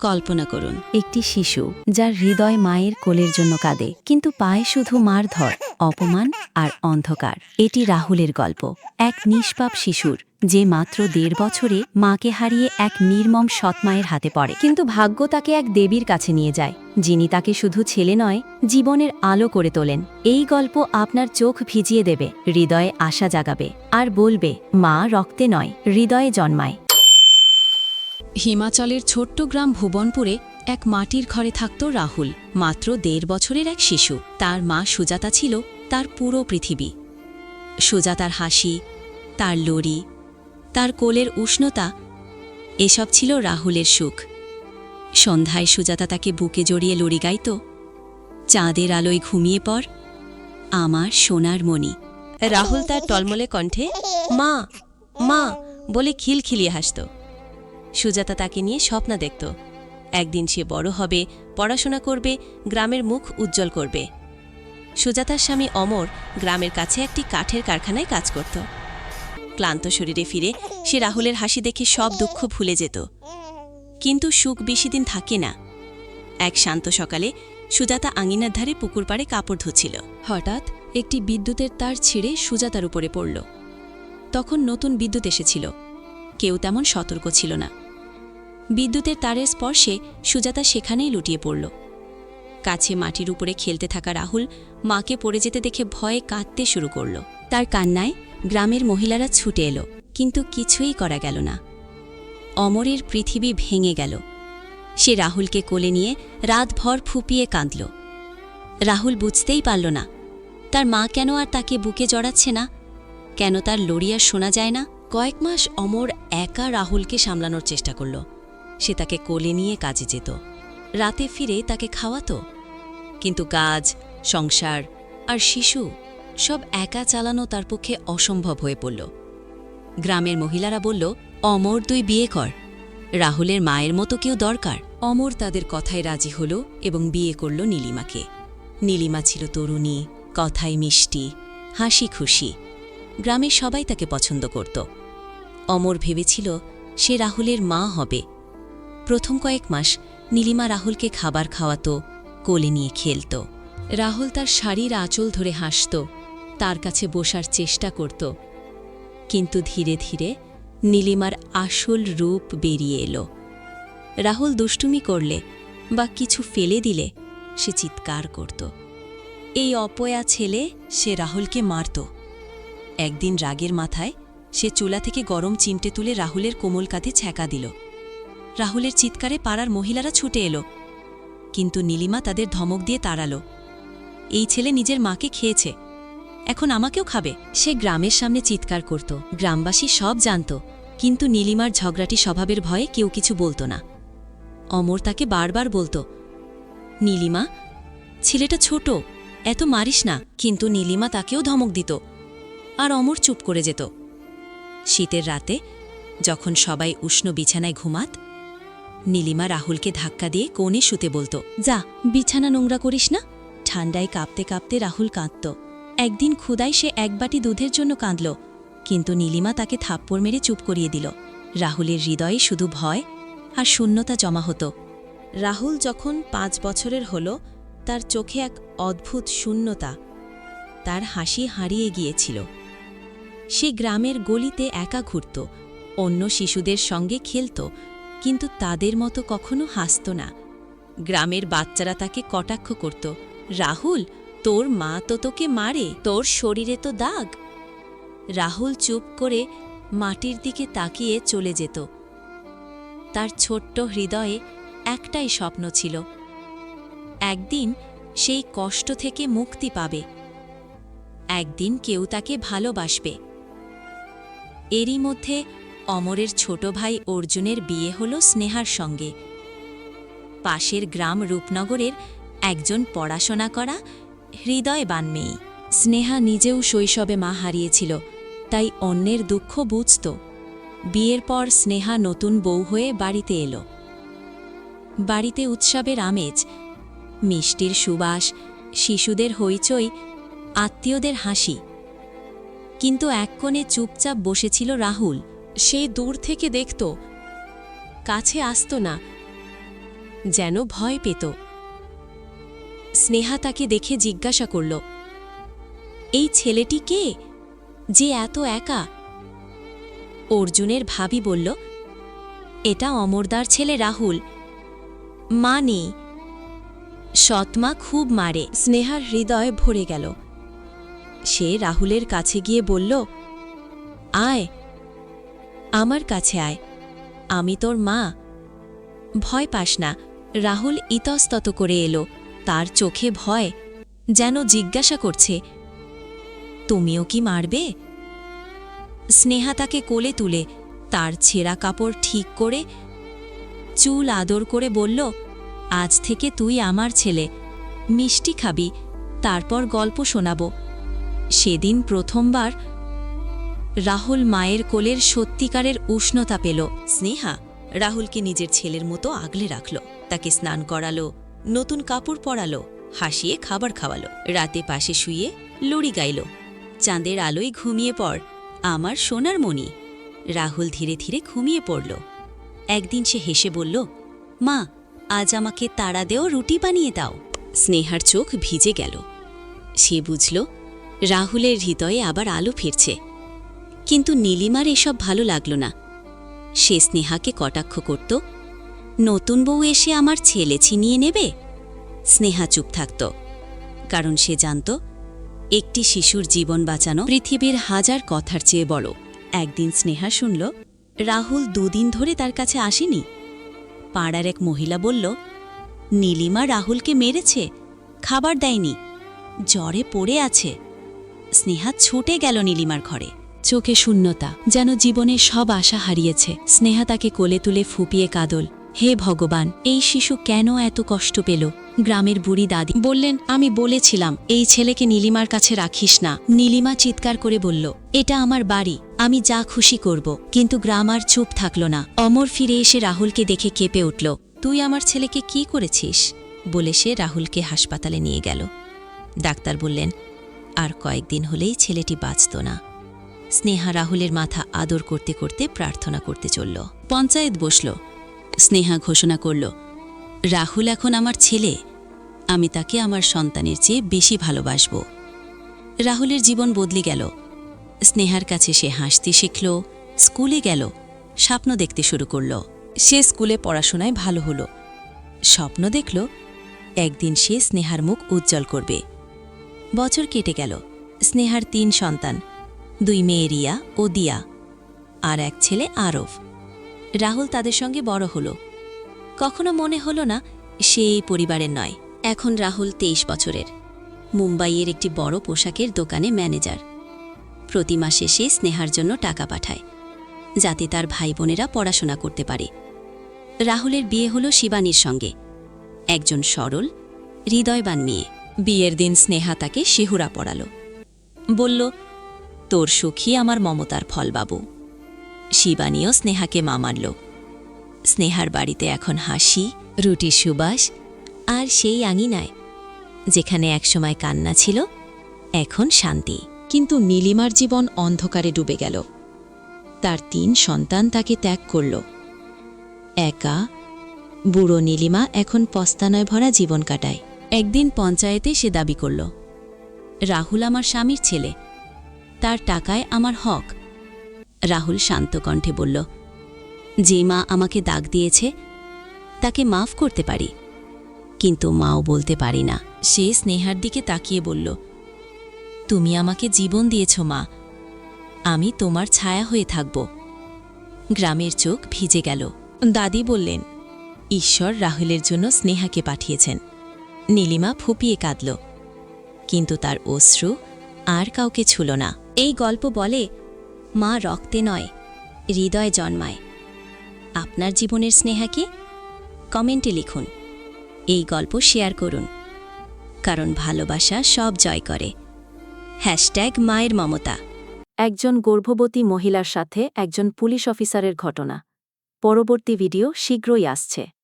কল্পনা করুন, একটি শিশু যার হৃদয় মায়ের কোলের জন্য কাঁদে, কিন্তু পায় শুধু মারধর, অপমান আর অন্ধকার। এটি রাহুলের গল্প। এক নিষ্পাপ শিশুর, যে মাত্র দেড় বছরে মাকে হারিয়ে এক নির্মম সৎমায়ের হাতে পড়ে, কিন্তু ভাগ্য তাকে এক দেবীর কাছে নিয়ে যায়, যিনি তাকে শুধু ছেলে নয়, জীবনের আলো করে তোলেন। এই গল্প আপনার চোখ ভিজিয়ে দেবে, হৃদয়ে আশা জাগাবে, আর বলবে, মা রক্তে নয়, হৃদয়ে জন্মায়। হিমাচলের ছোট্ট গ্রাম ভুবনপুরে এক মাটির ঘরে থাকত রাহুল, মাত্র দেড় বছরের এক শিশু। তার মা সুজাতা ছিল তার পুরো পৃথিবী। সুজাতার হাসি, তার লড়ি, তার কোলের উষ্ণতা, এসব ছিল রাহুলের সুখ। সন্ধ্যায় সুজাতা তাকে বুকে জড়িয়ে লড়ি গাইত, চাঁদের আলোয় ঘুমিয়ে পড় আমার সোনার মণি। রাহুল তার টলমলে কণ্ঠে, মা মা, বলে খিলখিলিয়ে হাসত। সুজাতা তাকে নিয়ে স্বপ্ন দেখত। একদিন সে বড় হবে, পড়াশোনা করবে, গ্রামের মুখ উজ্জ্বল করবে। সুজাতার স্বামী অমর গ্রামের কাছে একটি কাঠের কারখানায় কাজ করত। ক্লান্ত শরীরে ফিরে সে রাহুলের হাসি দেখে সব দুঃখ ভুলে যেত। কিন্তু সুখ বেশি দিন থাকে না। এক শান্ত সকালে সুজাতা আঙিনার ধারে পুকুর পাড়ে কাপড় ধুচ্ছিল। হঠাৎ একটি বিদ্যুতের তার ছিঁড়ে সুজাতার উপরে পড়ল। তখন নতুন বিদ্যুৎ এসেছিল। কেউ তেমন সতর্ক ছিল না। বিদ্যুতের তারের স্পর্শে সুজাতা সেখানেই লুটিয়ে পড়ল। কাছে মাটির উপরে খেলতে থাকা রাহুল মাকে পড়ে যেতে দেখে ভয়ে কাঁদতে শুরু করল। তার কান্নায় গ্রামের মহিলারা ছুটে এলো, কিন্তু কিছুই করা গেল না। অমরের পৃথিবী ভেঙে গেল। সে রাহুলকে কোলে নিয়ে রাতভর ফুপিয়ে কাঁদল। রাহুল বুঝতেই পারল না, তার মা কেন আর তাকে বুকে জড়াচ্ছে না? কেন তার লড়িয়া শোনা যায় না? কয়েক মাস অমর একা রাহুলকে সামলানোর চেষ্টা করল। সে তাকে কোলে নিয়ে কাজে যেত। রাতে ফিরে তাকে খাওয়াতো। কিন্তু কাজ সংসার আর শিশু সব একা চালানো তার পক্ষে অসম্ভব হয়ে পড়ল। গ্রামের মহিলারা বলল, অমর, তুই বিয়ে কর। রাহুলের মায়ের মতো কেউ দরকার। অমর তাদের কথায় রাজি হল এবং বিয়ে করল নীলিমাকে। নীলিমা ছিল তরুণী, কথায় মিষ্টি, হাসি খুশি। গ্রামের সবাই তাকে পছন্দ করত। অমর ভেবেছিল, সে রাহুলের মা হবে। প্রথম কয়েক মাস নীলিমা রাহুলকে খাবার খাওয়াতো, কোলে নিয়ে খেলত। রাহুল তার শাড়ির আঁচল ধরে হাসত, তার কাছে বসার চেষ্টা করত। কিন্তু ধীরে ধীরে নীলিমার আসল রূপ বেরিয়ে এলো। রাহুল দুষ্টুমি করলে বা কিছু ফেলে দিলে সে চিৎকার করত। এই অপয়া ছেলে সে রাহুলকে মারত। একদিন রাগের মাথায় সে চুলা থেকে গরম চিমটে তুলে রাহুলের কোমল কাঁধে ছ্যাঁকা দিল। রাহুলের চিৎকারে পাড়ার মহিলারা ছুটে এলো। কিন্তু নীলিমা তাদের ধমক দিয়ে তাড়ালো। এই ছেলে নিজের মাকে খেয়েছে। এখন আমাকেও খাবে। সে গ্রামের সামনে চিৎকার করত। গ্রামবাসী সব জানত। কিন্তু নীলিমার ঝগড়াটি স্বভাবের ভয়ে কেউ কিছু বলতো না। অমর তাকে বারবার বলতো, নীলিমা, ছেলেটা ছোট, এত মারিস না। কিন্তু নীলিমা তাকেও ধমক দিত আর অমর চুপ করে যেত। শীতের রাতে যখন সবাই উষ্ণ বিছানায় ঘুমাত নীলিমা রাহুলকে ধাক্কা দিয়ে কোণে শুতে বলতো, যা, বিছানা নোংরা করিস না। ঠান্ডায় কাঁপতে কাঁপতে রাহুল কাঁদত। একদিন ক্ষুদায় সে এক বাটি দুধের জন্য কাঁদল, কিন্তু নীলিমা তাকে থাপ্পড় মেরে চুপ করিয়ে দিল। রাহুলের হৃদয়ে শুধু ভয় আর শূন্যতা জমা হতো। রাহুল যখন পাঁচ বছরের হল, তার চোখে এক অদ্ভুত শূন্যতা। তার হাসি হারিয়ে গিয়েছিল। সে গ্রামের গলিতে একা ঘুরত, অন্য শিশুদের সঙ্গে খেলত কিন্তু তাদের মতো কখনো হাসত না। গ্রামের বাচ্চারা তাকে কটাক্ষ করত, রাহুল, তোর মা তো তোকে মারে, তোর শরীরে তো দাগ। রাহুল চুপ করে মাটির দিকে তাকিয়ে চলে যেত। তার ছোট্ট হৃদয়ে একটাই স্বপ্ন ছিল, একদিন সেই কষ্ট থেকে মুক্তি পাবে। একদিন কেউ তাকে ভালোবাসবে। এরই মধ্যে অমরের ছোট ভাই অর্জুনের বিয়ে হল স্নেহার সঙ্গে। পাশের গ্রাম রূপনগরের একজন পড়াশোনা করা হৃদয়বান মেয়ে। স্নেহা নিজেও শৈশবে মা হারিয়েছিল, তাই অন্যের দুঃখ বুঝত। বিয়ের পর স্নেহা নতুন বউ হয়ে বাড়িতে এলো। বাড়িতে উৎসবের আমেজ, মিষ্টির সুবাস, শিশুদের হইচই, আত্মীয়দের হাসি। কিন্তু এক কোণে চুপচাপ বসেছিল রাহুল। সে দূর থেকে দেখত, কাছে আসত না, যেন ভয় পেত। স্নেহা তাকে দেখে জিজ্ঞাসা করল, এই ছেলেটি কে যে এত একা? অর্জুনের ভাবি বলল, এটা অমরদার ছেলে রাহুল। মা নেই। সৎমা খুব মারে, স্নেহার হৃদয় ভরে গেল। সে রাহুলের কাছে গিয়ে বলল, আয় আমার কাছে আয়। আমি তোর মা। ভয় পাস না। রাহুল ইতস্তত করে এলো। তার চোখে ভয় যেন জিজ্ঞাসা করছে, তুমিও কি মারবে? স্নেহা তাকে কোলে তুলে তার ছেঁড়া কাপড় ঠিক করে চুল আদর করে বলল, আজ থেকে তুই আমার ছেলে। মিষ্টি খাবি, তারপর গল্প শোনাব। সেদিন প্রথমবার রাহুল মায়ের কোলের সত্যিকারের উষ্ণতা পেল। স্নেহা রাহুলকে নিজের ছেলের মতো আগলে রাখল। তাকে স্নান করালো, নতুন কাপড় পরালো, হাসিয়ে খাবার খাওয়ালো। রাতে পাশে শুয়ে লড়ি গাইল। চাঁদের আলোয় ঘুমিয়ে পড় আমার সোনার মণি রাহুল ধীরে ধীরে ঘুমিয়ে পড়ল। একদিন সে হেসে বলল, মা, আজ আমাকে তাড়া দেও রুটি বানিয়ে দাও। স্নেহার চোখ ভিজে গেল। সে বুঝল, রাহুলের হৃদয়ে আবার আলো ফিরছে। কিন্তু নীলিমার এসব ভালো লাগল না। সে স্নেহাকে কটাক্ষ করত, নতুন বউ এসে আমার ছেলে ছিনিয়ে নেবে? স্নেহা চুপ থাকত, কারণ সে জানত, একটি শিশুর জীবন বাঁচানো পৃথিবীর হাজার কথার চেয়ে বড়। একদিন স্নেহা শুনল, রাহুল দুদিন ধরে তার কাছে আসেনি? পাড়ার এক মহিলা বলল, নীলিমা রাহুলকে মেরেছে, খাবার দেয়নি, জ্বরে পড়ে আছে। স্নেহা ছুটে গেল নীলিমার ঘরে। চোখে শূন্যতা, যেন জীবনে সব আশা হারিয়েছে। স্নেহা তাকে কোলে তুলে ফুপিয়ে কাদল, হে ভগবান, এই শিশু কেন এত কষ্ট পেল? গ্রামের বুড়ি দাদি বললেন, আমি বলেছিলাম, এই ছেলেকে নীলিমার কাছে রাখিস না। নীলিমা চিৎকার করে বলল, এটা আমার বাড়ি, আমি যা খুশি করব। কিন্তু গ্রাম আর চুপ থাকল না। অমর ফিরে এসে রাহুলকে দেখে কেঁপে উঠল, তুই আমার ছেলেকে কি করেছিস? বলে সে রাহুলকে হাসপাতালে নিয়ে গেল। ডাক্তার বললেন, আর কয়েকদিন হলেই ছেলেটি বাঁচত না। স্নেহা রাহুলের মাথা আদর করতে করতে প্রার্থনা করতে চলল। পঞ্চায়েত বসল। স্নেহা ঘোষণা করল, রাহুল এখন আমার ছেলে। আমি তাকে আমার সন্তানের চেয়ে বেশি ভালোবাসব। রাহুলের জীবন বদলে গেল। স্নেহার কাছে সে হাসতে শিখল, স্কুলে গেল, স্বপ্ন দেখতে শুরু করল। সে স্কুলে পড়াশোনায় ভালো হলো। স্বপ্ন দেখল, একদিন সে স্নেহার মুখ উজ্জ্বল করবে। বছর কেটে গেল। স্নেহার তিন সন্তান দুই মেয়ে রিয়া ও দিয়া, আর এক ছেলে আরব রাহুল তাদের সঙ্গে বড় হলো। কখনো মনে হলো না, সে এই পরিবারের নয়। এখন রাহুল তেইশ বছরের। মুম্বাইয়ের একটি বড় পোশাকের দোকানে ম্যানেজার। প্রতি মাসে সে স্নেহার জন্য টাকা পাঠায়, যাতে তার ভাই বোনেরা পড়াশোনা করতে পারে। রাহুলের বিয়ে হলো শিবানীর সঙ্গে। একজন সরল, হৃদয়বান মেয়ে। বিয়ের দিন স্নেহা তাকে শিহুরা পড়াল। বলল তোর সুখী আমার মমতার ফলবাবু। শিবানীও স্নেহাকে মা মানল। স্নেহার বাড়িতে এখন হাসি, রুটির সুবাস আর সেই আঙিনায়, যেখানে একসময় কান্না ছিল, এখন শান্তি। কিন্তু নীলিমার জীবন অন্ধকারে ডুবে গেল। তার তিন সন্তান তাকে ত্যাগ করল। একা, বুড়ো নীলিমা এখন পস্তানয় ভরা জীবন কাটায়। একদিন পঞ্চায়েতে সে দাবি করল, রাহুল আমার স্বামীর ছেলে তার টাকায় আমার হক। রাহুল শান্ত কণ্ঠে বলল, যে মা আমাকে দাগ দিয়েছে, তাকে মাফ করতে পারি। কিন্তু মাও বলতে পারি না। সে স্নেহার দিকে তাকিয়ে বলল, তুমি আমাকে জীবন দিয়েছ মা। আমি তোমার ছায়া হয়ে থাকব। গ্রামের চোখ ভিজে গেল। দাদি বললেন, ঈশ্বর রাহুলের জন্য স্নেহাকে পাঠিয়েছেন। নীলিমা ফুপিয়ে কাঁদল, কিন্তু তার অশ্রু আর কাউকে ছুল না। এই গল্প বলে, মা রক্তে নয়, হৃদয় জন্মায়। আপনার জীবনের স্নেহাকে কমেন্টে লিখুন। এই গল্প শেয়ার করুন। কারণ ভালোবাসা সব জয় করে। হ্যাশট্যাগ মায়ের মমতা। একজন গর্ভবতী মহিলার সাথে একজন পুলিশ অফিসারের ঘটনা। পরবর্তী ভিডিও শীঘ্রই আসছে।